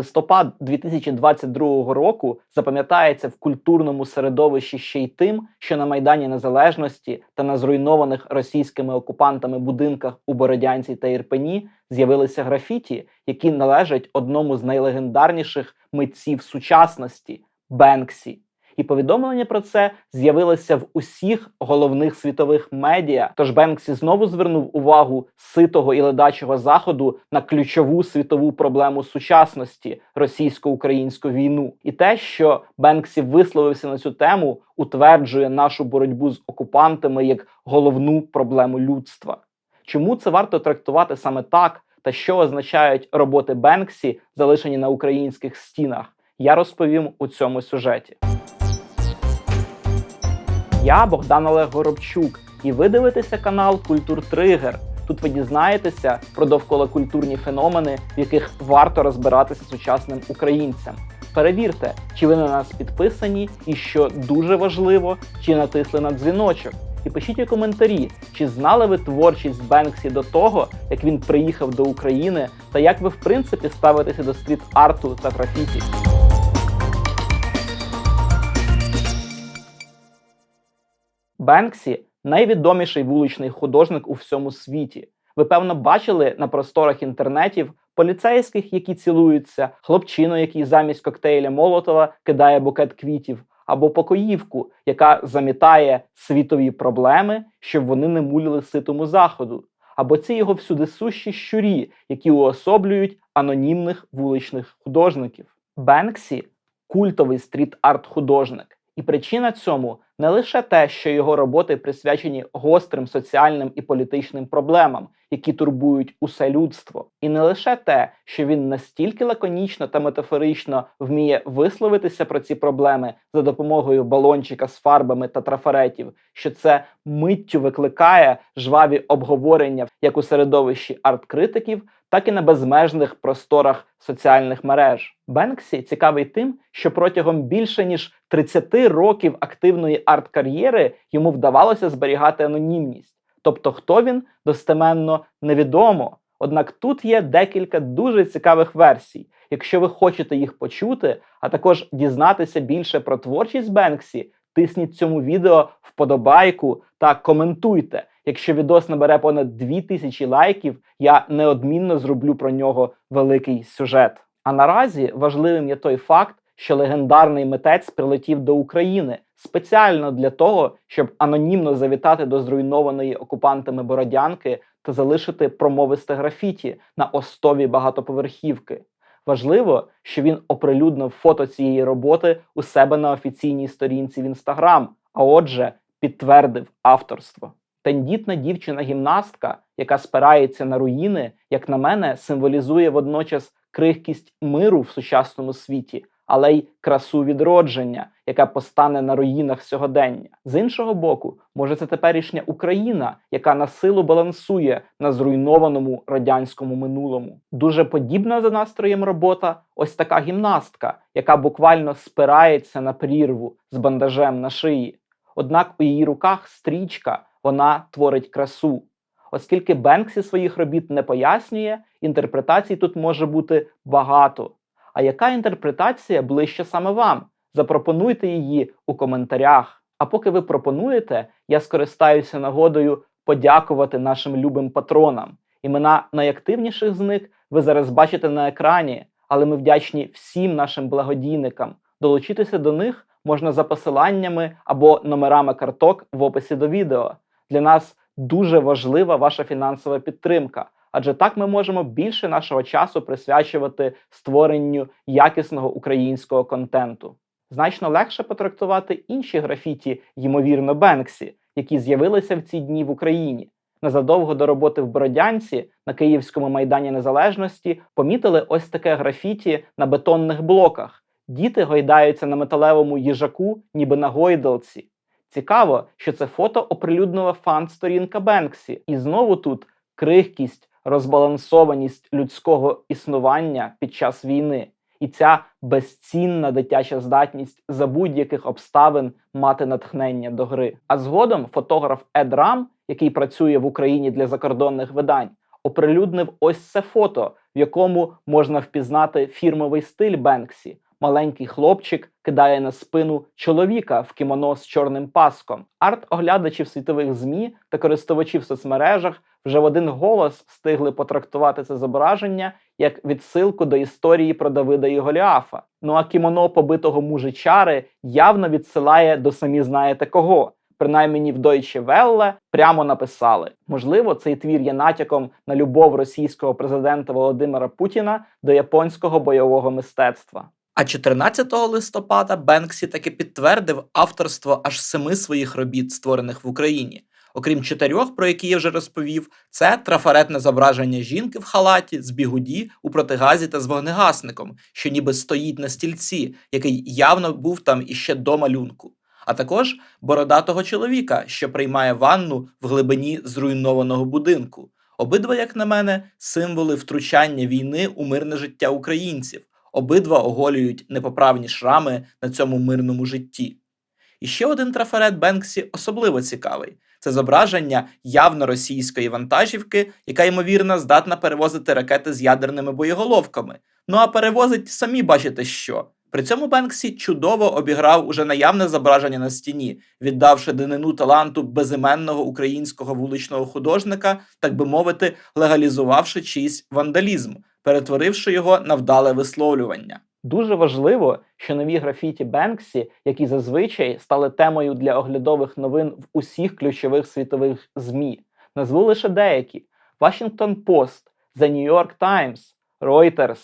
Листопад 2022 року запам'ятається в культурному середовищі ще й тим, що на Майдані Незалежності та на зруйнованих російськими окупантами будинках у Бородянці та Ірпені з'явилися графіті, які належать одному з найлегендарніших митців сучасності Бенксі. І повідомлення про це з'явилося в усіх головних світових медіа. Тож Бенксі знову звернув увагу ситого і ледачого заходу на ключову світову проблему сучасності російсько-українську війну. І те, що Бенксі висловився на цю тему, утверджує нашу боротьбу з окупантами як головну проблему людства. Чому це варто трактувати саме так? Та що означають роботи Бенксі, залишені на українських стінах? Я розповім у цьому сюжеті. Я Богдан Олег Горобчук, і ви дивитеся канал Культур Тригер. Тут ви дізнаєтеся про довколакультурні феномени, в яких варто розбиратися сучасним українцям. Перевірте, чи ви на нас підписані, і що дуже важливо, чи натисли на дзвіночок. І пишіть у коментарі, чи знали ви творчість Бенксі до того, як він приїхав до України, та як ви в принципі ставитеся до стріт-арту та графіті. Бенксі найвідоміший вуличний художник у всьому світі. Ви певно бачили на просторах інтернетів поліцейських, які цілуються, хлопчину, який замість коктейля Молотова кидає букет квітів, або покоївку, яка замітає світові проблеми, щоб вони не мулили ситому заходу, або ці його всюди сущі щурі, які уособлюють анонімних вуличних художників. Бенксі культовий стріт-арт художник. І причина цьому не лише те, що його роботи присвячені гострим соціальним і політичним проблемам, які турбують усе людство, і не лише те, що він настільки лаконічно та метафорично вміє висловитися про ці проблеми за допомогою балончика з фарбами та трафаретів, що це миттю викликає жваві обговорення як у середовищі арт-критиків, так і на безмежних просторах соціальних мереж. Бенксі цікавий тим, що протягом більше ніж 30 років активної арт-кар'єри йому вдавалося зберігати анонімність. Тобто, хто він достеменно невідомо. Однак тут є декілька дуже цікавих версій. Якщо ви хочете їх почути, а також дізнатися більше про творчість Бенксі, тисніть цьому відео вподобайку та коментуйте. Якщо відос набере понад 2000 лайків, я неодмінно зроблю про нього великий сюжет. А наразі важливим є той факт, що легендарний митець прилетів до України спеціально для того, щоб анонімно завітати до зруйнованої окупантами Бородянки та залишити промовисте графіті на остові багатоповерхівки. Важливо, що він оприлюднив фото цієї роботи у себе на офіційній сторінці в інстаграм, а отже, підтвердив авторство. Тендітна дівчина-гімнастка, яка спирається на руїни, як на мене, символізує водночас крихкість миру в сучасному світі, але й красу відродження, яка постане на руїнах сьогодення. З іншого боку, може це теперішня Україна, яка на силу балансує на зруйнованому радянському минулому. Дуже подібна за настроєм робота, ось така гімнастка, яка буквально спирається на прірву з бандажем на шиї. Однак у її руках стрічка вона творить красу. Оскільки Бенксі своїх робіт не пояснює, інтерпретацій тут може бути багато. А яка інтерпретація ближче саме вам? Запропонуйте її у коментарях. А поки ви пропонуєте, я скористаюся нагодою подякувати нашим любим патронам. Імена найактивніших з них ви зараз бачите на екрані, але ми вдячні всім нашим благодійникам. Долучитися до них можна за посиланнями або номерами карток в описі до відео. Для нас дуже важлива ваша фінансова підтримка, адже так ми можемо більше нашого часу присвячувати створенню якісного українського контенту. Значно легше потрактувати інші графіті, ймовірно, Бенксі, які з'явилися в ці дні в Україні. Незадовго до роботи в Бородянці на Київському майдані Незалежності помітили ось таке графіті на бетонних блоках. Діти гойдаються на металевому їжаку, ніби на гойдалці. Цікаво, що це фото оприлюднила фан-сторінка Бенксі, і знову тут крихкість, розбалансованість людського існування під час війни, і ця безцінна дитяча здатність за будь-яких обставин мати натхнення до гри. А згодом фотограф Ед Рам, який працює в Україні для закордонних видань, оприлюднив ось це фото в якому можна впізнати фірмовий стиль Бенксі. Маленький хлопчик кидає на спину чоловіка в кімоно з чорним паском. Арт-оглядачів світових змі та користувачів в соцмережах вже в один голос встигли потрактувати це зображення як відсилку до історії про Давида і Голіафа. Ну а кімоно побитого мужичари явно відсилає до самі знаєте кого. Принаймні в Deutsche Welle прямо написали: можливо, цей твір є натяком на любов російського президента Володимира Путіна до японського бойового мистецтва. А 14 листопада Бенксі таки підтвердив авторство аж семи своїх робіт, створених в Україні. Окрім чотирьох, про які я вже розповів, це трафаретне зображення жінки в халаті з бігуді у протигазі та з вогнегасником, що ніби стоїть на стільці, який явно був там іще до малюнку. А також бородатого чоловіка, що приймає ванну в глибині зруйнованого будинку. Обидва, як на мене, символи втручання війни у мирне життя українців. Обидва оголюють непоправні шрами на цьому мирному житті. І ще один трафарет Бенксі особливо цікавий. Це зображення явно російської вантажівки, яка ймовірно здатна перевозити ракети з ядерними боєголовками. Ну а перевозить самі бачите що. При цьому Бенксі чудово обіграв уже наявне зображення на стіні, віддавши данину таланту безіменного українського вуличного художника, так би мовити, легалізувавши чийсь вандалізм, перетворивши його на вдале висловлювання. Дуже важливо, що нові графіті Бенксі, які зазвичай стали темою для оглядових новин в усіх ключових світових ЗМІ, назву лише деякі: Washington Post, The New York Times, Reuters,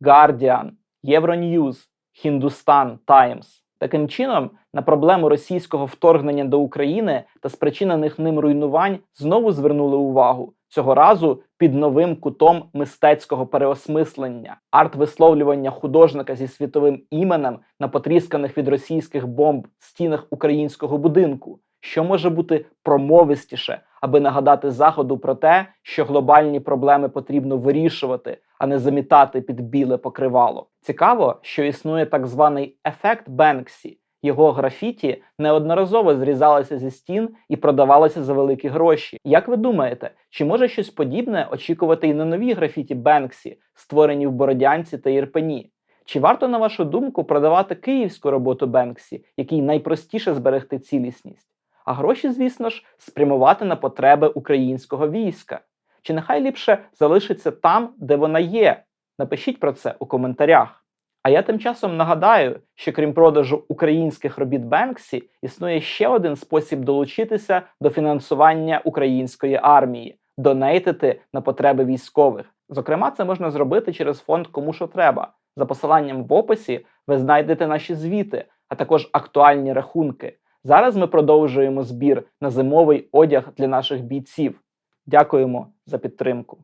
Guardian, Euronews, Hindustan Times. Таким чином, на проблему російського вторгнення до України та спричинених ним руйнувань знову звернули увагу цього разу під новим кутом мистецького переосмислення, арт-висловлювання художника зі світовим іменем на потрісканих від російських бомб стінах українського будинку, що може бути промовистіше, аби нагадати заходу про те, що глобальні проблеми потрібно вирішувати, а не замітати під біле покривало. Цікаво, що існує так званий ефект Бенксі. Його графіті неодноразово зрізалися зі стін і продавалися за великі гроші. Як ви думаєте, чи може щось подібне очікувати і на нові графіті Бенксі, створені в Бородянці та Єрпені? Чи варто, на вашу думку, продавати київську роботу Бенксі, якій найпростіше зберегти цілісність? А гроші, звісно ж, спрямувати на потреби українського війська? Чи нехай ліпше залишиться там, де вона є? Напишіть про це у коментарях. А я тим часом нагадаю, що крім продажу українських робіт Бенксі, існує ще один спосіб долучитися до фінансування української армії донейтити на потреби військових. Зокрема, це можна зробити через фонд Кому що треба. За посиланням в описі ви знайдете наші звіти, а також актуальні рахунки. Зараз ми продовжуємо збір на зимовий одяг для наших бійців. Дякуємо за підтримку.